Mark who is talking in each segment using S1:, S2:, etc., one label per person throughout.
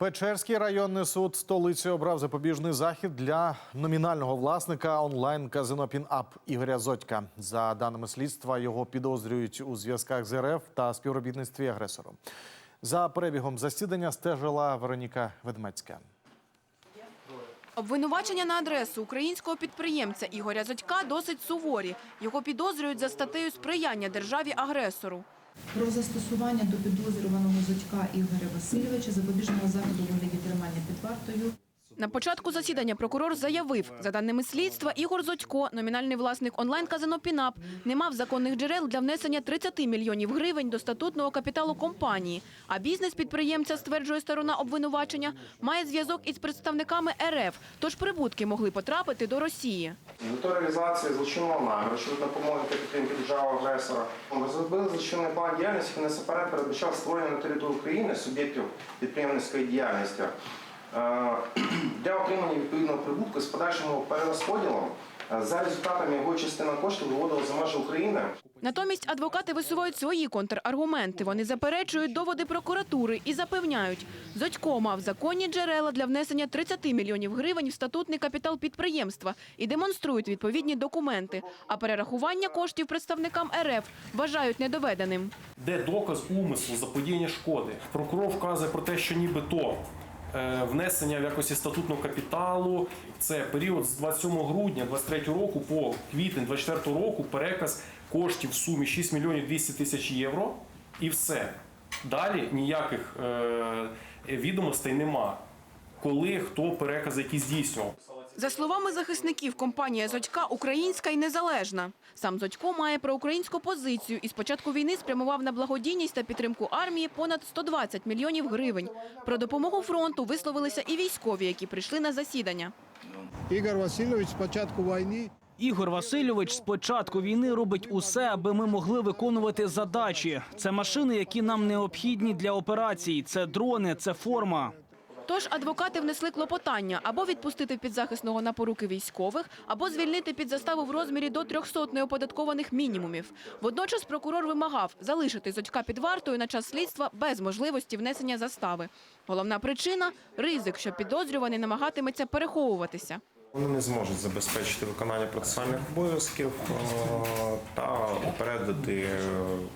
S1: Печерський районний суд столиці обрав запобіжний захід для номінального власника онлайн-казино Пінап Ігоря Зодька. За даними слідства, його підозрюють у зв'язках з РФ та співробітництві агресору. За перебігом засідання стежила Вероніка Ведмецька.
S2: Обвинувачення на адресу українського підприємця Ігоря Зодька досить суворі. Його підозрюють за статтею сприяння державі-агресору.
S3: Про застосування до підозрюваного Зодька Ігоря Васильовича запобіжного заходу вигляді тримання під вартою
S2: На початку засідання прокурор заявив, за даними слідства, Ігор Зодько, номінальний власник онлайн-казино Пінап, не мав законних джерел для внесення 30 мільйонів гривень до статутного капіталу компанії. А бізнес підприємця, стверджує сторона обвинувачення, має зв'язок із представниками РФ, тож прибутки могли потрапити до Росії.
S4: Метою реалізації злочинного наміру щодо допомоги підтримки держави агресора розробили злочинний план діяльності, який насамперед передбачав створення на території України суб'єктів підприємницької діяльності для отримання відповідного прибутку з подальшим перерозподілом е, за результатами його частина коштів виводила за межі України.
S2: Натомість адвокати висувають свої контраргументи. Вони заперечують доводи прокуратури і запевняють, Зодько мав законні джерела для внесення 30 мільйонів гривень в статутний капітал підприємства і демонструють відповідні документи. А перерахування коштів представникам РФ вважають недоведеним.
S5: де доказ умислу заподіяння шкоди. Прокурор вказує про те, що нібито е, внесення в якості статутного капіталу це період з 27 грудня 23 року по квітень 24 року переказ коштів в сумі 6 мільйонів 200 тисяч євро і все. Далі ніяких е, відомостей нема. Коли хто перекази які здійснював.
S2: За словами захисників, компанія Зодька українська і незалежна. Сам Зодько має проукраїнську позицію і з початку війни спрямував на благодійність та підтримку армії понад 120 мільйонів гривень. Про допомогу фронту висловилися і військові, які прийшли на засідання.
S6: Ігор Васильович з початку війни
S7: Ігор Васильович з початку війни робить усе, аби ми могли виконувати задачі. Це машини, які нам необхідні для операцій. Це дрони, це форма.
S2: Тож адвокати внесли клопотання або відпустити підзахисного на поруки військових, або звільнити під заставу в розмірі до 300 неоподаткованих мінімумів. Водночас прокурор вимагав залишити Зодька під вартою на час слідства без можливості внесення застави. Головна причина – ризик, що підозрюваний намагатиметься переховуватися.
S4: Вони не зможуть забезпечити виконання процесуальних обов'язків е, та попередити е,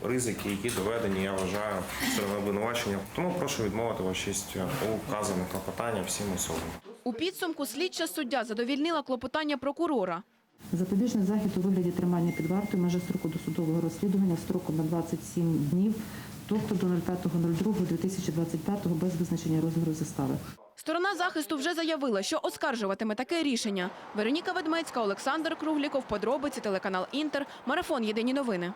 S4: ризики, які доведені, я вважаю, сторони обвинувачення. Тому прошу відмовити вашу честь у вказаних клопотаннях всім особам.
S2: У підсумку слідча суддя задовільнила клопотання прокурора.
S3: Запобіжний захід у вигляді тримання під вартою межа строку досудового розслідування строком на 27 днів, тобто до 05.02.2025 без визначення розміру застави.
S2: Сторона захисту вже заявила, що оскаржуватиме таке рішення. Вероніка Ведмецька, Олександр Кругліков, подробиці, телеканал Інтер, марафон Єдині новини.